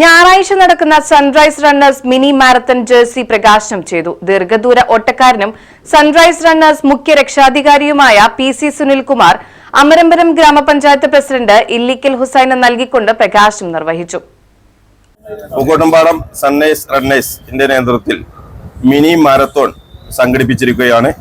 ഞായറാഴ്ച നടക്കുന്ന sunrise runners mini marathon jersey പ്രകാശനം ചെയ്തു. ദീർഘദൂര ഓട്ടക്കാരനും സൺറൈസ് റണ്ണേഴ്സ് മുഖ്യ രക്ഷാധികാരിയുമായ പി സി സുനിൽകുമാർ അമരമ്പരം ഗ്രാമപഞ്ചായത്ത് പ്രസിഡന്റ് ഇല്ലിക്കൽ ഹുസൈന് നൽകിക്കൊണ്ട് പ്രകാശനം നിർവഹിച്ചു. പൂക്കോട്ടുംപാടം സൺറൈസ് റണ്ണേഴ്സിന്റെ നേതൃത്വത്തിൽ മിനി മാരത്തോൺ സംഘടിപ്പിച്ചിരിക്കുകയാണ്.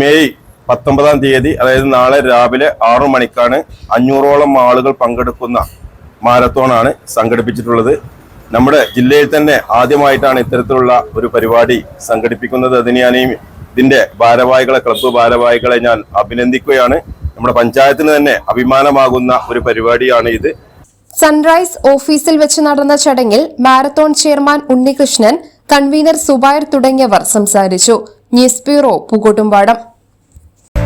മെയ് പത്തൊമ്പതാം തീയതി അതായത് നാളെ രാവിലെ ആറു മണിക്കാണ് അഞ്ഞൂറോളം ആളുകൾ പങ്കെടുക്കുന്ന മാരത്തോണാണ് സംഘടിപ്പിച്ചിട്ടുള്ളത്. നമ്മുടെ ജില്ലയിൽ തന്നെ ആദ്യമായിട്ടാണ് ഇത്തരത്തിലുള്ള ഒരു പരിപാടി സംഘടിപ്പിക്കുന്നത്. അതിന് ഞാൻ ഇതിന്റെ ഭാരവാഹികളെ ക്ലബ്ബ് ഭാരവാഹികളെ ഞാൻ അഭിനന്ദിക്കുകയാണ്. നമ്മുടെ പഞ്ചായത്തിന് തന്നെ അഭിമാനമാകുന്ന ഒരു പരിപാടിയാണ് ഇത്. സൺറൈസ് ഓഫീസിൽ വെച്ച് നടന്ന ചടങ്ങിൽ marathon chairman Unnikrishnan convener Zubair തുടങ്ങിയവർ സംസാരിച്ചു. News bureau Pookkottumpadam.